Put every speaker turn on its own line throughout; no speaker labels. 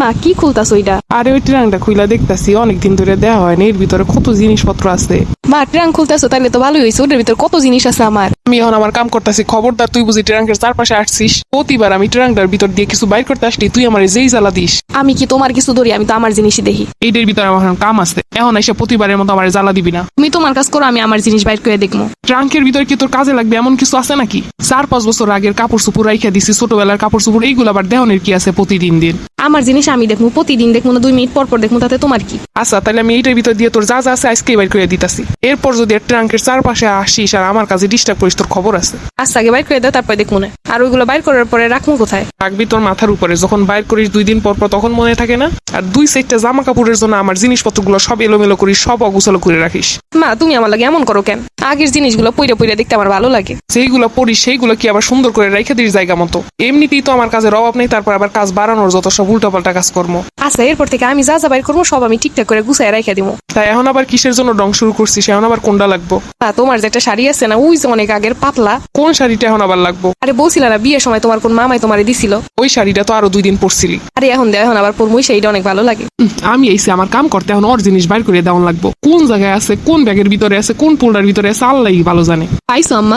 মা কি খুলতাছ ওইটা?
আরে ওই ট্রাঙ্কটা খুইলা দেখতাছি অনেকদিন ধরে দেওয়া হয় না এর ভিতরে কত জিনিসপত্র আছে।
মা ট্রাঙ্ক খুলতেছো তাহলে তো ভালোই হয়েছে ওটার ভিতর কত জিনিস আছে আমার?
আমি এখন আমার কাম করতেছি খবরদার তুই বুঝি ট্রাঙ্কের চারপাশে আসছিস? প্রতিবার আমি ট্রাঙ্কটার ভিতর দিয়ে কিছু বাইর করতে আসলি তুই আমার যেই জ্বালা দিস।
আমি কি তোমার কিছু ধরি আমি তো আমার জিনিসই দেখি।
এইটার ভিতরে আমার এখন কাম আছে এখন এসে প্রতিবারের মতো আমার জ্বালা দিবি না।
তুমি তোমার কাজ করো আমি আমার জিনিস বাইর করে দেখব
ট্রাঙ্কের ভিতরে কি তোর কাজে লাগবে এমন কিছু আছে নাকি? চার পাঁচ বছর আগের কাপড় চুপুর রাইখা দিছি ছোটবেলার কাপড় চুপুর এইগুলো আবার দেহনের কি আছে প্রতিদিন দিন?
আমার জিনিস আমি দেখব প্রতিদিন দেখব না দুই মিনিট পর পর দেখব তাতে তোমার কি?
আচ্ছা তাহলে আমি এইটার ভিতর দিয়ে তোর যা যা আছে আজকে বাইর করে দিতাছি। এরপর যদি ট্রাঙ্কের চারপাশে আসিস আর আমার কাছে ডিস্টার্ব করিস তোর খবর আছে।
আচ্ছা আগে বাইর করে দাও তারপর দেখব না। আর ওইগুলো বাইর করার পরে রাখব কোথায়?
রাখবি তোর মাথার উপরে যখন বাইর করিস দুই দিন পর পর তখন মনে থাকে না? আর দুই সেটটা জামা কাপড়ের জন্য আমার জিনিসপত্রগুলো সব এলোমেলো করিস সব অগুছালো করে রাখিস।
মা তুমি আমার লাগে এমন করো কেন? আগের জিনিসগুলো পইরা পইরা দেখতে আমার ভালো লাগে।
সেইগুলো পড়িস সেইগুলো কি আবার সুন্দর করে রেখে দিস জায়গা মতো? এমনিতেই তো আমার কাজের অভাব নেই তারপর আবার কাজ বাড়ানোর যত সব উল্টাপাল্টা কাজ কর্ম।
আচ্ছা এরপর থেকে আমি যা যা বাইর করব সব আমি ঠিকঠাক করে গুছাই রেখে দিব।
তাই এখন আবার কিসের জন্য ডং শুরু করছিস? এখন আবার কোনটা লাগবো?
তা তোমার যে একটা শাড়ি আছে না ওই যে অনেক আগের পাতলা।
কোন শাড়িটা এখন আবার লাগবো?
আরে বলছিল না বিয়ের সময় তোমার কোন মামাই তোমারে দিছিল?
ওই শাড়িটা তো আরও দুই দিন পরছিলি।
আরে এখন দেয় এখন আবার পরমুই সেইটা অনেক ভালো লাগে।
আমি এইসে আমার কাম করতে এখন ওর জিনিস বাইর করে দেওয়ান লাগবো। কোন জায়গায় আছে কোন ব্যাগের ভিতরে আছে কোন পোল্ডার ভিতরে আছে আল্লাহ ভালো জানে।
পাইছো আম্মা?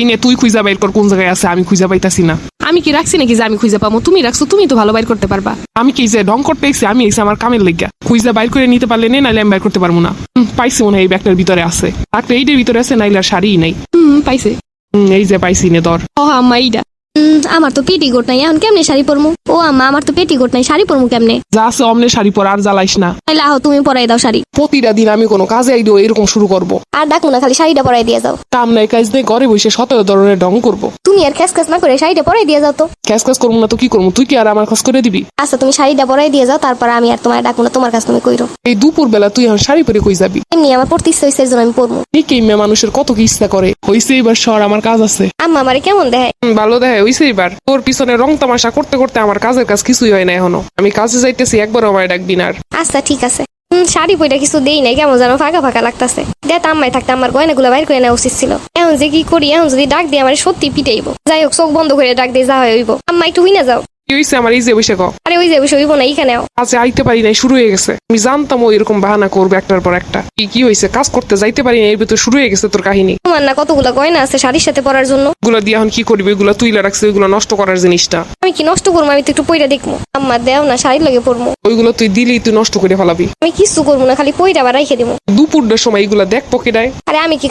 এই নে তুই খুঁজা বাইর কর কোন জায়গায় আছে আমি খুঁজা পাইতাছি না।
আমি কি রাখছি নাকি যে আমি খুঁজে পাবো? তুমি রাখছো তুমি তো ভালো বাইর করতে পারবা।
আমি কি যে ঢং করতে এসেছি আমি এসে আমার কামের লেগা। খুঁজা বাইর করে নিতে পারলে নে নাইলে আমি বাইর করতে পারব না। হুম, পাইছি মনে হয় এই ব্যাগটার ভিতরে আছে। আর এইটার ভিতরে আছে নাইলে আর শাড়িই নাই।
হুম পাইছে।
হুম, এই যে পাইছি নে ধর।
ও আম্মা এইটা
আমার তো পেটিকোট নাই এখন কেমনে শাড়ি পরমু? ও আম্মা আমার তো পেটিকোট নাই শাড়ি পরমু কেমনে?
যা আছে অমনে শাড়ি পর আর জ্বালাইস না।
তাইলে আহ তুমি পরাই দাও শাড়ি।
প্রতিটা দিন আমি কোনো কাজে আইডিও এরকম শুরু করব।
আর ডাকু না খালি শাড়িটা পরাই দিয়ে যাও।
কাম নাই কাজ নেই ঘরে বসে সতেরো ধরনের ঢং করব।
তুমি আর ক্যাস ক্যাস না করে শাড়িটা পরাই দিয়ে যাও তো।
ক্যাশ কাজ করব না তো কি করব? তুই কি আর আমার কাজ করে দিবি?
আচ্ছা তুমি শাড়িটা পরাই দিয়ে যাও তারপর আমি আর তোমার ডাকু না তোমার কাছে তুমি কইরো।
এই দুপুর বেলা তুই এখন শাড়ি পরে কই যাবি?
এমনি আমার পড়তে ইচ্ছে হয়েছে এর জন্য আমি পরমু
ঠিকই মেয়ে মানুষের কত কি ইচ্ছা করে? হইছে এবার শহর আমার কাজ আছে।
আম্মা আমারে কেমন দেখায়?
হুম, ভালো দেখে হইছে এবার। তোর পিছনে রং তামাশা করতে করতে আমার কাজের কাজ কিছুই হয় না এখনও। আমি কাজে যাইতেছি একবার আমার ডাকবি না আর।
আচ্ছা ঠিক আছে। হুম, শাড়ি পইটা কিছু দেই নাই কেমন যেন ফাঁকা ফাঁকা লাগতাছে। দেখ আম্মাই থাকতে আমার গয়নাগুলো বাইর করে নেওয়া উচিত ছিল। এখন যে কি করি এখন যদি ডাক দিয়ে আমার সত্যি পিটাইবো। যাই হোক চোখ বন্ধ করে ডাক দিয়ে যা হয় হইব। আম্মা একটু হই না যাও।
কি হয়েছে আমার? এই যে বসে ক
আরে ওই যে বসে হইব না এইখানেও
আজ আইতে পারি নাই শুরু হয়ে গেছে। আমি জানতাম ও এরকম বাহানা করবে একটার পর একটা। কি কি হয়েছে কাজ করতে যাইতে পারি না এর ভিতর শুরু হয়ে গেছে তোর কাহিনী।
তোমার না কতগুলো গয়না আছে শাড়ির সাথে পরার জন্য?
এগুলো দিয়ে এখন কি করবি? এগুলো তুইলা রাখছে ওইগুলো নষ্ট করার জিনিসটা।
আমি কি নষ্ট করব? আমি তো একটু পইরা দেখব। আম্মা দেও না শাড়ির লগে পরবো।
ওইগুলো তুই দিলি তুই নষ্ট করে ফেলাবি।
আমি কিছু করব না খালি পইরা আবার দেবো।
দুপুরটার সময় এগুলো দেখ পকেটায়।
আরে আমি কি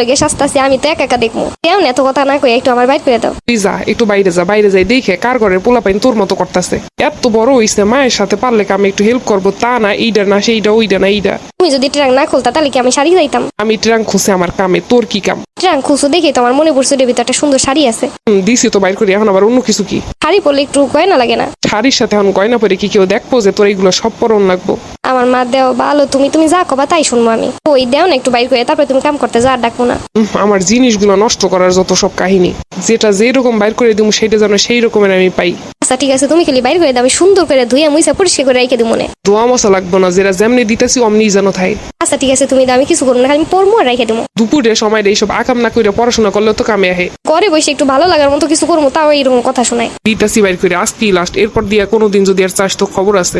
লগে শাস্তাছি আমি তো একা একা দেখব। দেও না এত কথা না কই একটু আমার বাইর করে দাও।
তুই যা একটু বাইরে যা বাইরে যাই দেখে কার ঘরের পোলা পাইন তোর মতো করতেছে। এত বড় হইছে মায়ের সাথে পারলে আমি একটু হেল্প করব? তা না এইটা না সেইটা ওইটা না এইটা
তুমি যদি ট্রাঙ্ক না খুলতা তাহলে কি আমি শাড়ি যাইতাম?
আমি ট্রাঙ্ক খুঁজে আমার কামে তোর কি কাম?
ট্রাঙ্ক খুলছো দেখি তোমার মনে পড়ছে ভিতরে একটা সুন্দর শাড়ি আছে।
দিছি তো বাইর করি এখন আবার অন্য কিছু কি?
শাড়ি পরলে একটু গয়না লাগে না?
শাড়ির সাথে এখন গয়না পরে কি কেউ দেখব যে তোর এইগুলো সব পরন লাগবো?
আমার মা দেও ভালো তুমি তুমি যা কবা তাই শুনব আমি। ওই দেও না একটু বাইর করে তারপরে তুমি কাম করতে যা ডাকবো না।
আমার জিনিসগুলো নষ্ট করার যত সব কাহিনী যেটা যেরকম বাইর করে দিব সেটা যেন সেই রকমের আমি পাই।
আচ্ছা ঠিক আছে তুমি খালি বাইর করে দাও আমি সুন্দর করে ধুয়ে মুইসা পরিষ্কার করে রেখে দিব মনে
দোয়া মশা লাগবো না যেটা যেমনি দিতেছি অমনি যেন থাই।
আচ্ছা ঠিক আছে তুমি দাও আমি কিছু করব না খালি আমি পরমু আর রেখে দিব
দুপুরে সময় এইসব আকাম না করে পড়াশোনা করলে তো কামে আহে।
ঘরে বসে একটু ভালো লাগার মতো কিছু করব তাও এরকম কথা শোনায়।
দিতাছি বাইর করে আজকেই লাস্ট এরপর দিয়া কোনোদিন যদি আর চাস তো খবর আছে।